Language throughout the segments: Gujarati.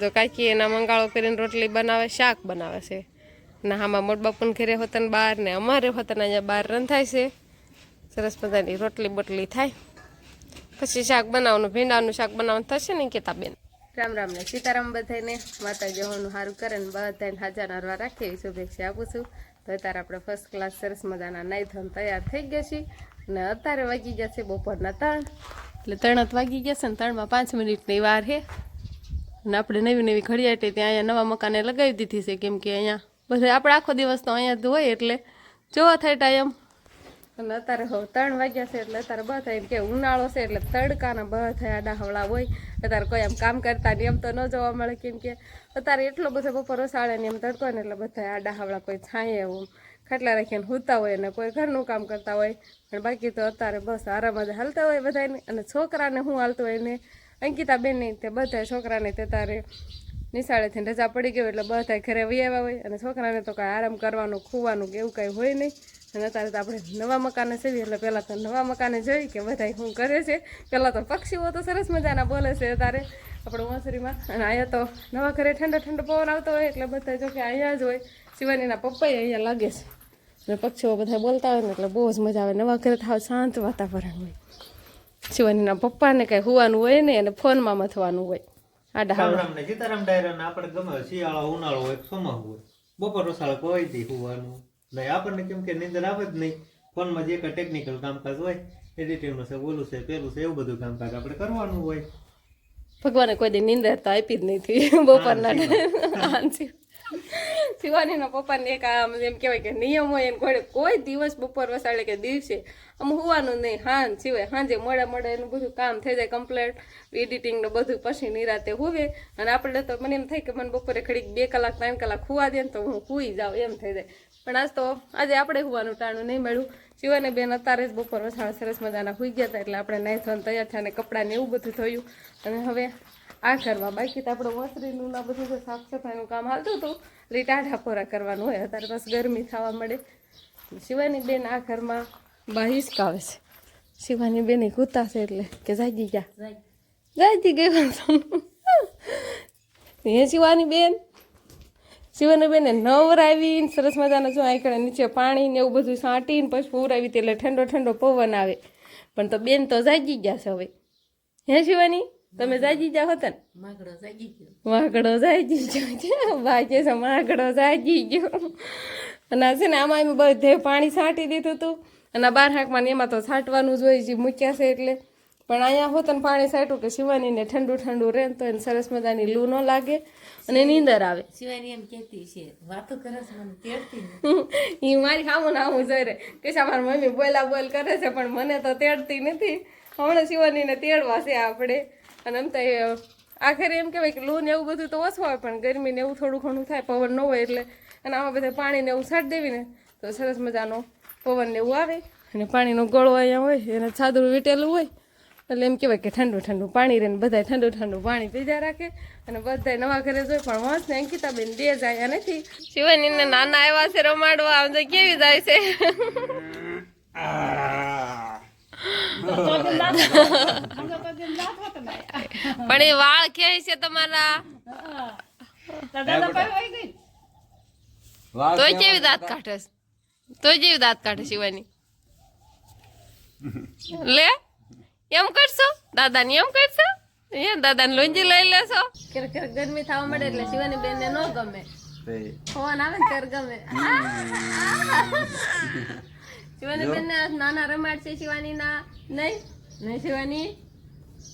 જો કાકી એના મંગાળો કરીને રોટલી બનાવે, શાક બનાવે છે. ને, આમાં મોટ બાપુને ઘરે હોતન બહાર ને અમારે હોતન અહીંયા બહાર રંધાય છે. સરસ મજાની રોટલી બોટલી થાય. પછી શાક બનાવવાનું, ભીંડાનું શાક બનાવવાનું થશે ને કેતા બેન રામ રામ ને સીતારામ બધાને માતાજી હોનું સારું કરે ને બધાને હાજર હરવા રાખીએ શુભેચ્છા આપું છું. તો અત્યારે આપણે ફર્સ્ટ ક્લાસ સરસ મજાના નાઈ તૈયાર થઈ ગયા છીએ. ને અત્યારે વાગી ગયા છે બપોરના ત્રણ. એટલે ત્રણ વાગી ગયા છે ને ત્રણમાં પાંચ મિનિટની વાર છે. અને આપણે નવી નવી ઘડિયાળી ત્યાં અહીંયા નવા મકાને લગાવી દીધી છે, કેમ કે અહીંયા બધા આપણે આખો દિવસ તો અહીંયા જ હોય એટલે જોવા થાય ટાઈમ. અને અત્યારે હવે ત્રણ વાગ્યા છે એટલે અત્યારે બધા એમ કે ઉનાળો છે એટલે તડકાના બધા આડા હવળા હોય. અત્યારે કોઈ આમ કામ કરતા ને એમ તો ન જોવા મળે, કેમ કે અત્યારે એટલો બધો બપોર ઓસાળે ને એમ તડકો ને એટલે બધા આડા હવળા કોઈ છાંયે એવું ખાટલા રાખીને સૂતા હોય ને કોઈ ઘરનું કામ કરતા હોય. પણ બાકી તો અત્યારે બસ આરામ જ હાલતા હોય બધાને અને છોકરાને શું હાલતું હોય ને અંકિતા બેન નહીં તે બધા છોકરાને તે તારે નિશાળેથી રજા પડી ગયો એટલે બધા ઘરે આવ્યા હોય અને છોકરાને તો કાંઈ આરામ કરવાનું, ખુવાનું કે એવું કાંઈ હોય નહીં. અને અત્યારે તો આપણે નવા મકાને સેવી એટલે પહેલાં તો નવા મકાને જોઈ કે બધા શું કરે છે. પહેલાં તો પક્ષીઓ તો સરસ મજાના બોલે છે અત્યારે. આપણે વાંસરીમાં અને અહીંયા તો નવા ઘરે ઠંડો ઠંડો પવન આવતો હોય એટલે બધા જો કે અહીંયા જ હોય. શિવાનીના પપ્પાએ અહીંયા લાગે છે. અને પક્ષીઓ બધા બોલતા હોય ને એટલે બહુ જ મજા આવે. નવા ઘરે થાવ શાંત વાતાવરણ હોય. શિવાનીના પપ્પાને કાંઈ હોવાનું હોય ને અને ફોનમાં મથવાનું હોય. આડા રામ સીતારામ ડાયરા આપણે ગમે શિયાળો ઉનાળો હોય ચોમાસું હોય. બપોર વસાળ કોઈ દી હોવાનું નહીં. આપણને કેમ કે નીંદર આવે જ નહીં. ફોનમાં જે કાંઈ ટેકનિકલ કામકાજ હોય એડિટિંગનું છે ઓલું છે પેલું છે એવું બધું કામકાજ આપણે કરવાનું હોય. ભગવાને કોઈ દી નીંદર તો આપી જ નથી બપોરના હાંસી શિવાનીના પપ્પાને એક આમ એમ કહેવાય કે નિયમ હોય એને ઘોડે કોઈ દિવસ બપોર વસાડે કે દિવસે આમ હોવાનું નહીં, હાન સિવાય સાંજે મોડા મોડા એનું બધું કામ થઈ જાય કમ્પ્લેટ એડિટિંગનું બધું પછી નિરાતે હોવે. અને આપણે તો મને એમ થાય કે મને બપોરે ઘડીક બે કલાક, ત્રણ કલાક હોવા દે ને તો હું હુઈ જાઉં એમ થઈ જાય. પણ આજ તો આજે આપણે હોવાનું ટાણું નહીં મળ્યું. શિવાને બેન અત્યારે જ બપોર વસાડા સરસ મજાના હોઈ ગયા હતા એટલે આપણે નાઈ ધોન તૈયાર થયા અને કપડાને એવું બધું થયું અને હવે આ કરવા. બાકી તો આપણે વસરીનું ના બધું સાફ સફાઈનું કામ હાલતું હતું, એટલે ટાઢા પોરા કરવાનું હોય. અત્યારે બસ ગરમી થવા મળે. શિવાની બેન આ ઘરમાં બાહિસકાવે છે. શિવાની બેન કૂતા છે એટલે કે જાગી ગયા. જાગી ગઈ હે શિવાની બેન? શિવાની બેને નવરાવીને સરસ મજાના જો આંકડા નીચે પાણી ને એવું બધું સાંટીને પછી પૂરાવી એટલે ઠંડો ઠંડો પવન આવે. પણ તો બેન તો જાગી ગયા છે હવે. હે શિવાની? તમે જાગી જાઓ હતા ને માગડો જાગી ગયો. ભાઈ છે. માગડો જાગી ગયો. અને છે ને આમાં એમ બધે પાણી છાંટી દીધું હતું અને બાર હાંકમાં એમાં તો છાંટવાનું જ હોય જે મૂક્યા છે એટલે. પણ અહીંયા હોત ને પાણી છાંટું કે શિવાનીને ઠંડુ ઠંડુ રહે તો એને સરસ મજાની લૂ ન લાગે અને નીંદર આવે. શિવાની એમ કહેતી છે વાતો કરે છે મને તેડતી એ મારી સામું ને આવું જોઈ રે. કે છે મારી મમ્મી બોલા બોલ કરે છે પણ મને તો તેડતી નથી. હમણાં શિવાનીને તેડવા છે આપણે. અને આમ તો આખરે એમ કહેવાય કે લોન એવું બધું તો ઓછું હોય પણ ગરમીને એવું થોડું ઘણું થાય પવન ન હોય એટલે. અને આમાં બધા પાણીને એવું છાંટ દેવીને તો સરસ મજાનો પવન ને એવું આવે. અને પાણીનો ગળો અહીંયા હોય એને છાદરું વીટેલું હોય એટલે એમ કહેવાય કે ઠંડુ ઠંડુ પાણી રહીને બધા ઠંડુ ઠંડુ પાણી પીધા રાખે. અને બધા નવા ઘરે જોઈ પણ વાંસ ને અંકિતાબેન બે જાય નથી શિવાની નાના આવ્યા છે રમાડવા આમ તો કેવી જાય છે? પણ એ વાળ ક્યાંય છે તમારા? તોય કેવી દાંત કાઢે? તોય જેવી દાંત કાઢે શિવાની લે એમ કરશો? દાદાની એમ કરશો? એ દાદાને લોંજી લઈ લેશો? ક્યારેક ક્યારેક ગરમી થવા મળે એટલે શિવાની બેન ને ન ગમે ફોન આવે ને ત્યારે ગમે. શિવાની બેન નાના રમાડ છે શિવાની ના. નહીં? નહીં શિવાની?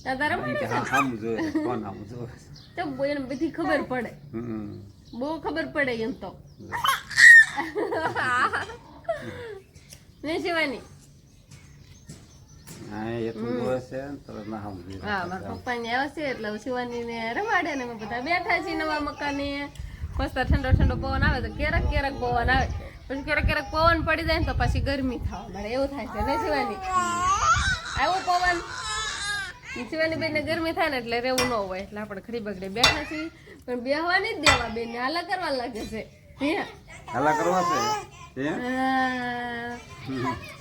દાદા રમાડે છે? કોણ આમ જોવે તો એને બધી ખબર પડે. બહુ ખબર પડે એમ તો. નહીં શિવાની? બેઠા છીએ નવા મકાને. મસ્ત ઠંડો ઠંડો પવન આવે તો ક્યારેક ક્યારેક પવન આવે. પછી ક્યારેક ક્યારેક પવન પડી જાય ને તો પછી ગરમી થવા મળે. એવું થાય છે ને શિવાની આવું પવન. શિવાની બેન ગરમી થાય ને એટલે રહેવું ન હોય એટલે આપણે ખરી બગડે. બેઠા છીએ પણ બેહવાની જ દેવા બેન હાલા કરવા લાગે છે. હે? હાલા કરવા છે?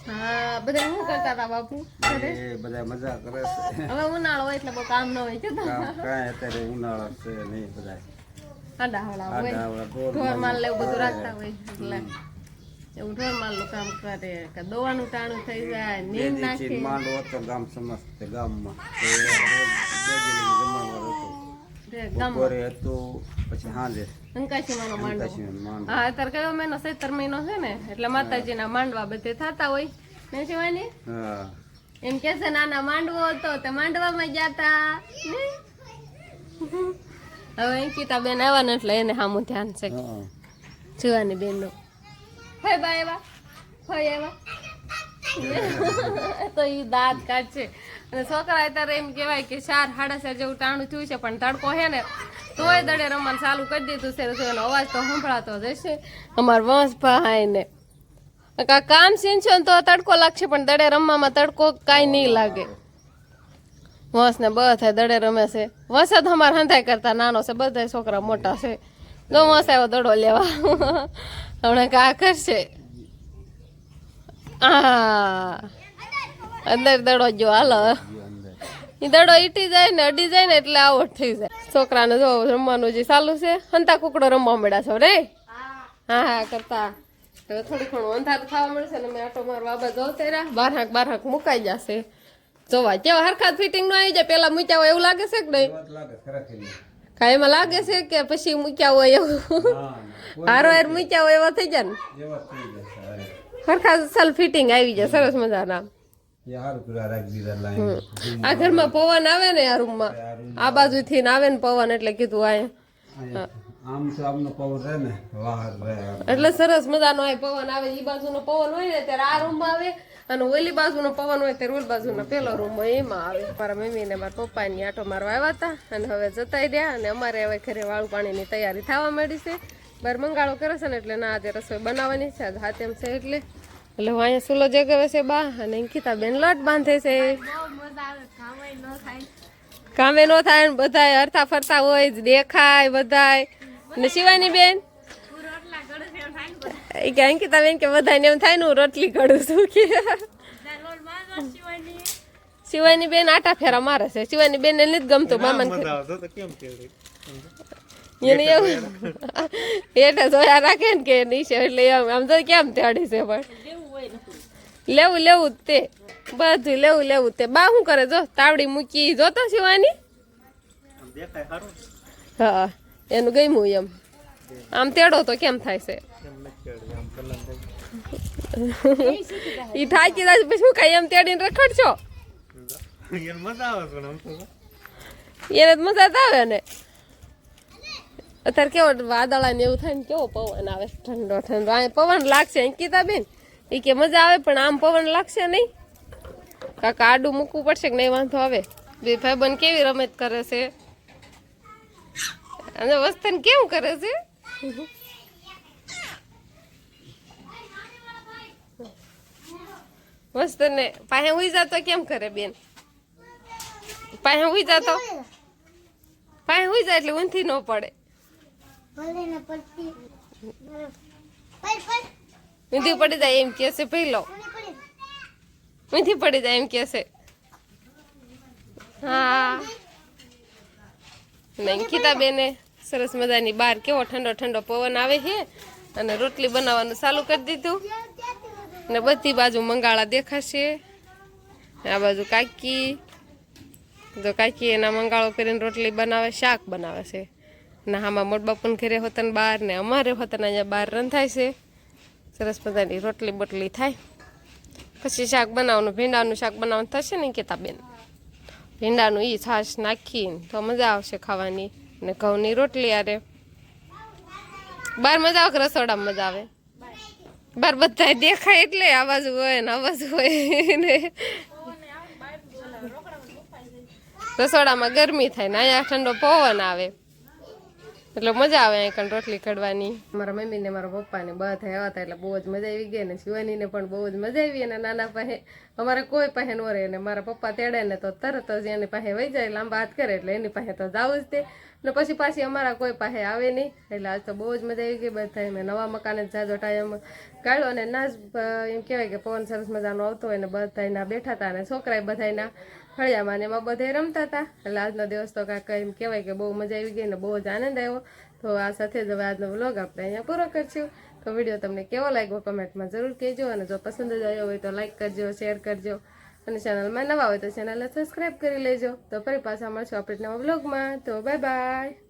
હા? બધા શું કરતા હતા બાપુ? બધા મજા કરે છે. હવે ઉનાળો હોય એટલે બહુ કામ ન હોય છે તો. કાંઈ અત્યારે ઉનાળો છે નહીં બધા આડા હવડા હોય. ઢોર માલ બધું રાખતા હોય એટલે. એવું ઢોર માલ કરે. કે દવાનું ટાણું થઈ જાય નીંદ નાખે. હતો ગામ સમસ્ત ગામમાં. બપોરે હતું પછી હા અત્યારે કયો મહિનો? સૈતર મહિનો છે ને? એટલે માતાજીના માંડવા બધે થતા હોય. ને શિવાની? એમ કે છે નાના માંડવો હતો તે માંડવામાં ગયા હવે અંકિતા બેન આવવાના એટલે એને સામું ધ્યાન છે. જોવાની જુવાની બેન હોય બા એવા? હોય એવા? તો એ દાંત કાઢશે. અને છોકરા અત્યારે એમ કહેવાય કે ચાર સાડા જેવું ટાણું થયું છે, પણ તડકો હે ને, તોય દડે રમવાનું ચાલુ કરી દીધું છે એનો અવાજ તો સંભળાતો જ હશે. અમાર વંશ ભાઈ ને કા- કામ છે તો તડકો લાગશે, પણ દડે રમવામાં તડકો કાંઈ નહીં લાગે. વંશ ને બધા દડે રમે છે. વંશ જ અમારે હંધાઈ કરતા નાનો છે બધા છોકરા મોટા છે. જો વંશ આવ્યો દડો લેવા. હમણાં કા કરશે? અંદર દડો જો, હાલો. ઈ દડો ઈટી જાય ને, અડી જાય ને, એટલે આવટ થઈ જાય. છોકરાને જો રમવાનું જે ચાલુ છે, હંતા કુકડો રમવા મળ્યા છો રે? હા હા, કરતા. હવે થોડું ઘણું અંધારું થવા મળશે ને મેં આટો મારો બાબા જોતે રહ્યા બાર હાક બાર હાક મુકાઈ જશે. જોવા, કેવા હરખા ફિટિંગ નો આવી જાય? પેલા મૂક્યા હોય એવું લાગે છે કે નહીં? કાંઈ એમાં લાગે છે કે પછી મૂક્યા હોય એવું. હારો હાર મૂક્યા હોય એવા થઈ જાય ને? સરખા સલ ફિટિંગ આવી જાય સરસ મજાના. આ ઘરમાં પવન આવે ને આ રૂમમાં આ બાજુથી આવે ને પવન એટલે કીધું આ આમ તો આમનો પવન રહે ને બહાર રહે એટલે સરસ મજાનો આ પવન આવે ઈ બાજુનો પવન હોય ને ત્યારે આ રૂમ આવે અને ઓલી બાજુનો પવન હોય ત્યારે ઓલી બાજુનો પેલો રૂમ હોય એમાં આવે. મારા મમ્મી ને મારા પપ્પા ની આટો મારવા આવ્યા હતા અને હવે જતા રહ્યા અને અમારે હવે ઘરે વાળું પાણીની તૈયારી થવા માંડી છે. બાર મંગાળો કરે છે ને એટલે ના આજે રસોઈ બનાવવાની છે આજ હાથ એમ છે એટલે. એટલે હું અહીંયા સુલો જગાવે છે બા અને અંકિતા બેન લોટ બાંધે છે. કામે નો થાય ને બધાય હરતા ફરતા હોય જ દેખાય બધાય. ને શિવાની બેન? એ કે અંકિતા બેન કે બધાને એમ થાય ને હું રોટલી કરું છું કે. શિવાની બેન આટા ફેરા મારે છે. શિવાની બેન ને નથી ગમતું મામા એને એવું એટલે જોયા રાખે ને કે નીચે એટલે એમ આમ તો કેમ તેડી છે પણ. લેવું લેવું જ તે. બધું લેવું લેવું જ તે. બા શું કરે જો? તાવડી મૂકી જોતો શિવાની? હા. એનું ગમ્યું એમ. આમ તેડો તો કેમ થાય છે? ઈ થાકી જાય પછી શું કાંઈ એમ તેડીને રખડશો? એને મજા જ આવે ને. અત્યારે કેવો વાદળા ને એવું થાય ને કેવો પવન આવે? ઠંડો ઠંડો. આ પવન લાગશે અંકિતા બેન એ કે મજા આવે, પણ આમ પવન લાગશે નહીં. કાકા આડું મૂકવું પડશે કે નહીં, વાંધો આવે. બે ભાઈબંધ કેવી રમત કરે છે? અને વસ્તન કેવું કરે છે? વસ્તને પાસે ઉઈ જતો કેમ કરે બેન? પાસે ઉઈ જતો પાસે ઉઈ જાય એટલે ઊંધી ન પડે. ઊંધી પડી જાય એમ કે છે પહેલો ઊંધી પડી. જાય એમ કે છે. હા. ને અંકિતા બેને સરસ મજાની બહાર કેવો ઠંડો ઠંડો પવન આવે છે અને રોટલી બનાવવાનું ચાલુ કરી દીધું. ને બધી બાજુ મંગાળા દેખાશે. આ બાજુ કાકી. જો કાકી એના મંગાળો કરીને રોટલી બનાવે શાક બનાવે છે. ને આમાં મોટબાપુને ઘરે હોતન બહાર ને અમારે હોતન અહીંયા બહાર રંધાય છે. સરસ મજાની રોટલી બોટલી થાય. પછી શાક બનાવવાનું ભીંડાનું શાક બનાવવાનું થશે ને કેતા બેન? ભીંડાનું એ છાશ નાખીને તો મજા આવશે ખાવાની. ને ઘઉંની રોટલી આરે. બાર મજા આવે રસોડામાં મજા આવે? બાર બધા દેખાય એટલે આવાજ હોય ને આવાજ હોય ને. રસોડામાં ગરમી થાય ને, અહીંયા ઠંડો પવન આવે. એટલે મજા આવે અહીં રોટલી કડવાની મારા મમ્મી ને મારા પપ્પા ને બધા આવ્યા હતા એટલે બહુ જ મજા આવી ગઈ ને શિવાની ને પણ બહુ જ મજા આવી અને નાના પાસે અમારે કોઈ પાસે નો રહે ને મારા પપ્પા તેડે ને તો તરત જ એની પાસે વહી જાય, લાંબા હાથ કરે એટલે એની પાસે તો જાવું જ તે. ને પછી પાછી અમારા કોઈ પાસે આવે નહીં, એટલે આજ તો બહુ જ મજા આવી ગઈ બધા મેં નવા મકાને જાજો ટાઈમ કાઢ્યો અને ના જ એમ કહેવાય કે પવન સરસ મજાનો આવતો હોય ને બધાના બેઠા હતા અને છોકરાએ બધાના ફળિયામાં ને એમાં બધે રમતા હતા. એટલે આજનો દિવસ તો કાંઈક એમ કહેવાય કે બહુ મજા આવી ગઈ ને બહુ જ આનંદ આવ્યો. તો આ સાથે જ હવે આજનો વ્લોગ આપણે અહીંયા પૂરો કરશું. તો વીડિયો તમને કેવો લાગ્યો કમેન્ટમાં જરૂર કહેજો અને જો પસંદ જ આવ્યો હોય તો લાઇક કરજો શેર કરજો. અને ચેનલમાં નવા હોય તો ચેનલને સબસ્ક્રાઈબ કરી લેજો. તો ફરી પાછા મળશું આપણે નવા વ્લોગમાં. તો બાય બાય